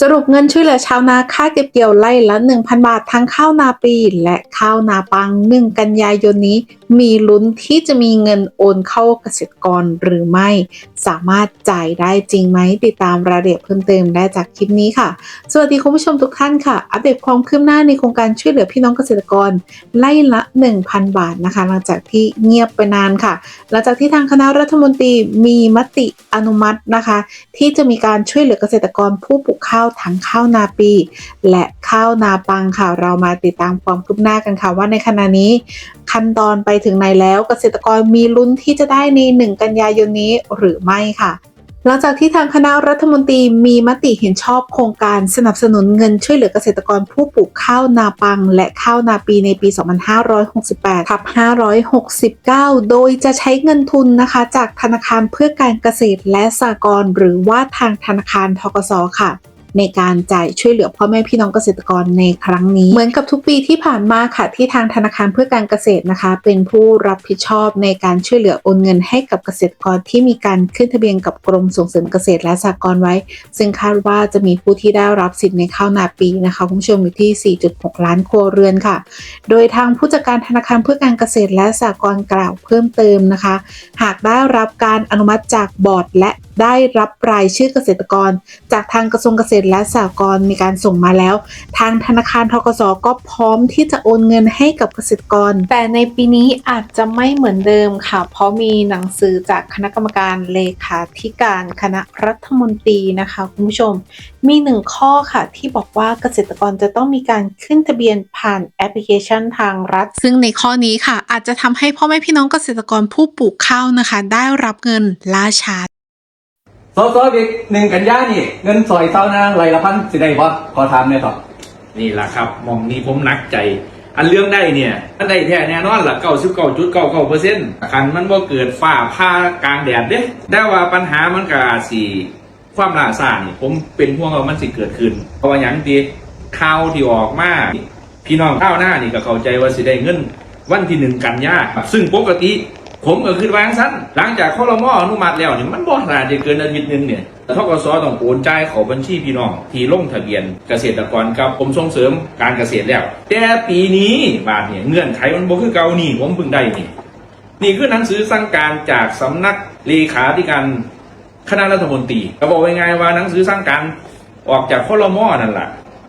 สรุปเงินช่วยเหลือชาวนาค่าเก็บเกี่ยวไร่ละ 1,000 บาททั้งข้าวนาปี และข้าวนาปัง 1 กันยายนนี้ มีลุ้นที่จะมีเงินโอนเข้าเกษตรกรหรือไม่ สามารถจ่ายได้จริงไหม ติดตามรายละเอียดเพิ่มเติมได้จากคลิปนี้ค่ะ สวัสดีคุณผู้ชมทุกท่านค่ะ อัปเดตความคืบหน้าในโครงการช่วยเหลือพี่น้องเกษตรกรไร่ละ 1,000 บาทนะคะ หลังจากที่เงียบไปนานค่ะ หลังจากที่ทางคณะรัฐมนตรีมีมติอนุมัตินะคะ ที่จะมีการช่วยเหลือเกษตรกรผู้ปลูกข้าวทั้งข้าวนาปี และข้าวนาปังค่ะ เรามาติดตามความคืบหน้ากันค่ะว่าในขณะนี้ขั้นตอนไปถึงไหนแล้วเกษตรกรมีลุ้นที่จะได้ใน 1 กันยายนนี้หรือไม่ค่ะ หลังจากที่ทางคณะรัฐมนตรีมีมติเห็นชอบโครงการสนับสนุนเงินช่วยเหลือเกษตรกรผู้ปลูกข้าวนาปัง และข้าวนาปีในปี 2568ทับ569 โดยจะใช้เงินทุนนะคะ จากธนาคารเพื่อการเกษตรและสหกรณ์หรือว่าทางธนาคารทกสค่ะ ในการจ่ายช่วยเหลือพ่อแม่พี่น้องเกษตรกรในครั้งนี้ เหมือนกับทุกปีที่ผ่านมาค่ะที่ทางธนาคารเพื่อการเกษตรนะคะ เป็นผู้รับผิดชอบในการช่วยเหลือโอนเงินให้กับเกษตรกรที่มีการขึ้นทะเบียนกับกรมส่งเสริมเกษตรและสหกรณ์ไว้ ซึ่งคาดว่าจะมีผู้ที่ได้รับสิทธิ์ในข้าวนาปีนะคะคุณผู้ชมอยู่ที่ 4.6 ล้านครัวเรือนค่ะ โดยทางผู้จัดการธนาคารเพื่อการเกษตรและสหกรณ์กล่าวเพิ่มเติมนะคะ หากได้รับการอนุมัติจากบอร์ดและได้รับรายชื่อเกษตรกร จากทางกระทรวงเกษตรและสหกรณ์มีการส่งมาแล้ว ทางธนาคารทกสก็พร้อมที่จะโอนเงินให้กับเกษตรกร แต่ในปีนี้อาจจะไม่เหมือนเดิมค่ะ เพราะมีหนังสือจากคณะกรรมการเลขาธิการคณะรัฐมนตรีนะคะคุณผู้ชม มีหนึ่งข้อค่ะ ที่บอกว่าเกษตรกรจะต้องมีการขึ้นทะเบียนผ่านแอปพลิเคชันทางรัฐ ซึ่งในข้อนี้ค่ะ อาจจะทำให้พ่อแม่พี่น้องเกษตรกรผู้ปลูกข้าวนะคะ ได้รับเงินล่าช้า สอสออีกหนึ่งกันยานี่ เงินซอยเท่านะไรละพันสิได้บ่ขอถามเนี่ยต่อนี่แหละครับมองนี้ผมหนักใจ อันเรื่องได้เนี่ยอันได้แท้แน่นอนละเก้าสิบเก้าจุดเก้าเก้าเปอร์เซ็นต์คันมันว่าเกิดฝ้าผ่ากลางแดดเด้แต่ว่าปัญหามันก็อาสีความล่าซ่านี่ผมเป็นห่วงว่ามันสิเกิดขึ้น เพราะว่าอย่างที่ข่าวที่ออกมาพี่น้องข้าวหน้านี่ก็เข้าใจว่าสิได้เงิน วันที่หนึ่งกันยาซึ่งปกติ ผมก็คือวางสั้นหลังจากข้อรมออนุมัติแล้วเนี่ยมันบ่น่าจะเกินอาทิตย์หนึงเนี่ยทกสต้องโอนจ่ายเของบัญชีพี่น้อง ที่ลงทะเบียนเกษตรกรกับกรมส่งเสริมการเกษตรแล้ว แต่ปีนี้บาทเนี่ยเงื่อนไขมันบ่คือเก่านี่ผมเพิ่งได้นี่นี่คือหนังสือสั่งการจากสำนักเลขาธิการคณะรัฐมนตรีก็บอกไว้ไงว่าหนังสือสั่งการออกจากข้อรมอนั่นแหละ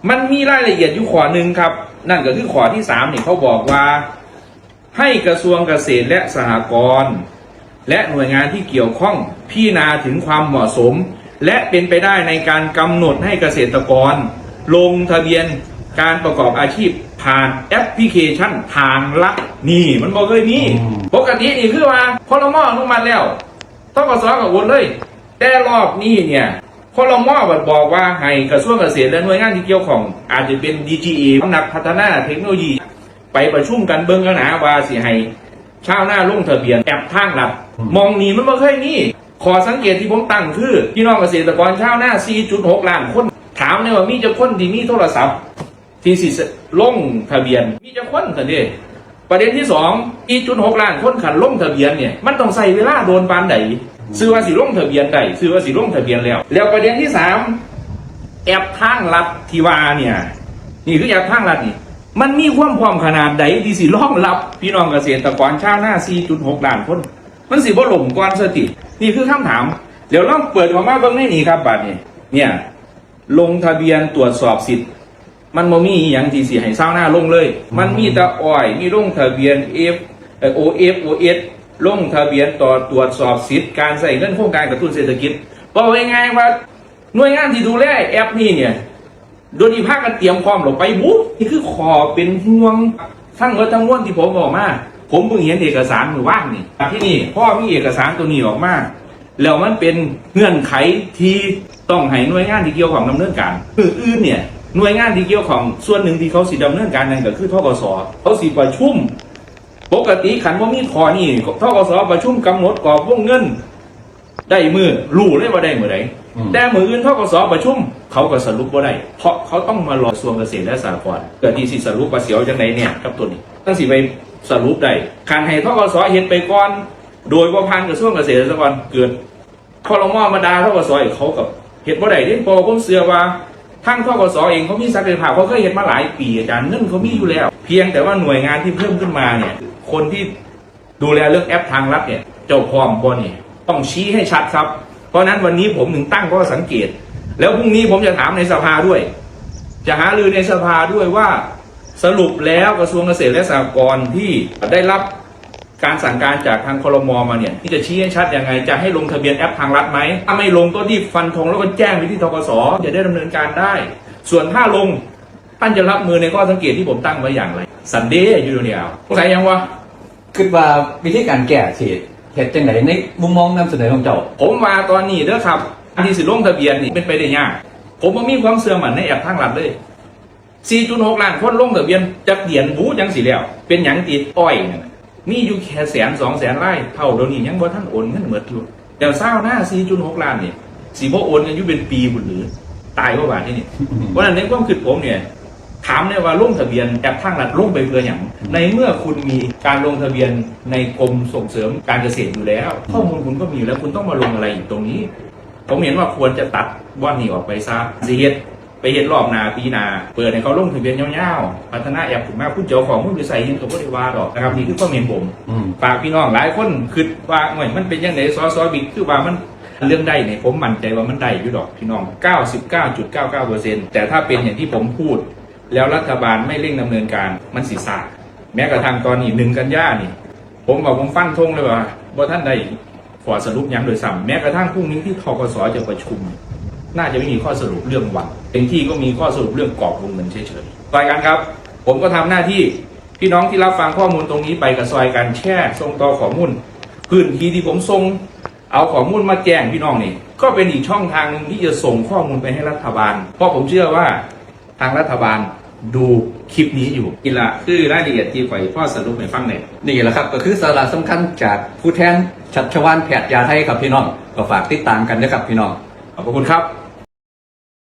มันมีรายละเอียดอยู่ข้อหนึ่งครับ นั่นก็คือข้อที่สามนี่เขาบอกว่า ให้กระทรวงเกษตรและสหกรณ์และหน่วยงานที่เกี่ยวข้องพิจารณาถึงความเหมาะสม และเป็นไปได้ในการกำหนดให้เกษตรกร ลงทะเบียนการประกอบอาชีพผ่านแอปพลิเคชันทางลัดนี่มันบอกเลยนี่ปกตินี่คือว่าพลมอนุมัติแล้วต้องกระทรวงกับวนเลย แต่รอบนี้เนี่ยพลมอบอกว่าให้กระทรวงเกษตรและหน่วยงานที่เกี่ยวข้องอาจจะเป็น DGA สำนักพัฒนาเทคโนโลยี ไปประชุมกันเบิ่งกันหนาว่าสิให้ชาวหน้าลงทะเบียนแอปทางลัดมองนี่มันบ่เคยมีขอสังเกตที่ผมตั้งคือพี่น้องเกษตรกรชาวหน้า 4.6 ล้านคน ถามเนี่ยว่ามีจะคนที่มีโทรศัพท์ ที่สิลงทะเบียน มีจะคนสันเดประเด็นที่สอง4.6ล้านคนขันลงทะเบียนเนี่ยมันต้องใส่เวลาโดนปานใดซื้อว่าสิลงทะเบียนใดซื้อว่าสิลงทะเบียนแล้ว แล้วประเด็นที่สามแอปทางลัดที่ว่าเนี่ยนี่คือแอปทางลัดนี่ มันมีความพร้อมขนาดใดที่สิรองรับ พี่น้องเกษตรกรชาวนา4.6ล้านคน มันสิบ่หล่มก่อนสตินี่คือคำถาม เดี๋ยวลองเปิดออกมาเบิ่งในนี้ครับบัดนี้เนี่ย ลงทะเบียนตรวจสอบสิทธิ์ มันบ่มีอหย่างที่สิให้ชาวนาลงเลย มันมีแต่อ้อยมีลงทะเบียน F เอ่อ OF OS ลงทะเบียนต่อตรวจสอบสิทธิ์การใส่เงินโครงการกระตุ้นเศรษฐกิจบอกง่ายๆว่าหน่วยงานที่ดูแลแอปนี้เนี่ย โดยที่ภาคกันเตรียมความหลบไปบุ๊นี่คือขอเป็นห่วงทั้งรถทั้งมวลที่ผมบอกมาผมเพิ่งเห็นเอกสารมือว่างนี่ที่นี่พ่อมีเอกสารตัวนี้ออกมาแล้วมันเป็นเงื่อนไขที่ต้องให้หน่วยงานที่เกี่ยวของดำเนินการคืออื่นเนี่ยหน่วยงานที่เกี่ยวของส่วนหนึ่งที่เขาสิดำเนินการนั่นก็คือทกสเขาสิประชุมปกติขันว่ามีขอนี่ทกสประชุมกำหนดกรอบวงเงิน ได้มือรู้เลยว่าได้มือไหนอืมแต่มืออื่นทกสประชุม เขาก็สรุปว่าได้เพราะเขาต้องมารอกระทรวงเกษตรและสหกรณ์เกิดที่สิสรุปว่าเสียวจังไหนเนี่ยกับตัวนี้ตั้งสิไปสรุปได้การให้ทกสเฮ็ดไปก่อน โดยว่าพันกระทรวงเกษตรและสหกรณ์เกิดคอรมอมาดาทกสเขากับเฮ็ดบ่ได้เด้เพอผมเชื่อว่าทั้งทกสเองเขามีศักยภาพเขาเคยเห็นมาหลายปีอาจารย์เงินเขามีอยู่แล้ว เพียงแต่ว่าหน่วยงานที่เพิ่มขึ้นมาเนี่ยคนที่ดูแลเรื่องแอปทางลัดเนี่ยเจ้าพร้อมบนนี่ต้องชี้ให้ชัดครับ เพราะฉะนั้นวันนี้ผมถึงตั้งข้อสังเกต แล้วพรุ่งนี้ผมจะถามในสภาด้วย จะหารือในสภาด้วยว่าสรุปแล้วกระทรวงเกษตรและสหกรณ์ที่ได้รับการสั่งการจากทางคลมมาเนี่ยที่จะชี้ให้ชัดยังไง จะให้ลงทะเบียนแอปทางรัฐไหมถ้าไม่ลงก็ที่ฟันธงแล้วก็แจ้งไปที่ทกสจะได้ดำเนินการได้ ส่วนถ้าลงท่านจะรับมือในข้อสังเกตที่ผมตั้งไว้อย่างไรสันเดย์อยู่เดียวสงสัยยังวะคิดว่าวิธีการแก้สิเหตุจังไหนในมุมมองนำเสนอของเจ้า ผมมาตอนนี้เด้อครับ อันที่สิลงทะเบียนนี่เป็นไปได้ยากผมบ่มีความเสื่อมันในแอปทางรัฐเลย 4.6 ล้านคนลงทะเบียนจักเดียนบูจังสิแล้ว เป็นหยังติดอ้อยนั่นน่ะมีอยู่แค่แสนสองแสนไร่เท่าเดี๋ยวนี้ยังบ่ท่านโอนเงินหมดอยู่เดี๋ยวเศร้าหน้า 4.6 ล้านนี่สิบ่โอนกันอยู่เป็นปีบุญหรือตายว่าบาทที่นี่เพราะฉะนั้นในความคิดผมเนี่ยถามเนี่ยว่าลงทะเบียนแอปทางรัฐลงไปเพื่ออย่างในเมื่อคุณมีการลงทะเบียนในกรมส่งเสริมการเกษตรอยู่แล้ว ข้อมูลคุณก็มีอยู่แล้วคุณต้องมาลงอะไรอยู่ตรงนี้ ผมเห็นว่าควรจะตัดว่านนี้ออกไปซะสิเฮ็ดไปเฮ็ดรอบหนาปีหนา เปิดให้เขาลงทะเบียนยาวๆพัฒนาแอปถึงมาคุณเจ้าของผู้บริษัทยินกับผู้ได้ว่าดอกนะครับนี่คือความเห็นผมอืมฝากพี่น้องหลายคนคิดว่าหน่อยมันเป็นยังไงซอซอบิ๊กคือว่ามันเรื่องได้เนี่ยผมมั่นใจว่ามันได้อยู่ดอกพี่น้อง 99.99%แต่ถ้าเป็นอย่างที่ผมพูด แล้วรัฐบาลไม่เร่งดำเนินการมันสิซาแม้กระทั่งตอนนี้หนึ่งกันยานี่ ผมบอกผมฟันธงเลยว่าว่าท่านได้ ขอสรุปยังโดยซ้ำแม้กระทั่งพรุ่งนี้ที่ทกสจะประชุม น่าจะไม่มีข้อสรุปเรื่องวันเต็มที่ก็มีข้อสรุปเรื่องกรอบวงเงินเฉยๆซอยกันครับ ผมก็ทำหน้าที่พี่น้องที่รับฟังข้อมูลตรงนี้ไปกับซอยกันแช่ส่งต่อข้อมูลพื้นที่ที่ผมส่งเอาข้อมูลมาแจ้งพี่น้องนี่ก็เป็นอีกช่องทางหนึงที่จะส่งข้อมูลไปให้รัฐบาล เพราะผมเชื่อว่าทางรัฐบาล ดูคลิปนี้อยู่อีกละคือรายละเอียดที่ข่อยพ่อสรุปให้ฟังเนี่ยนี่แหละครับ ก็คือสาระสำคัญจากผู้แทนชัดชวานแพทย์ยาไทยครับพี่น้องก็ฝากติดตามกันนะครับพี่น้องขอบพระคุณครับ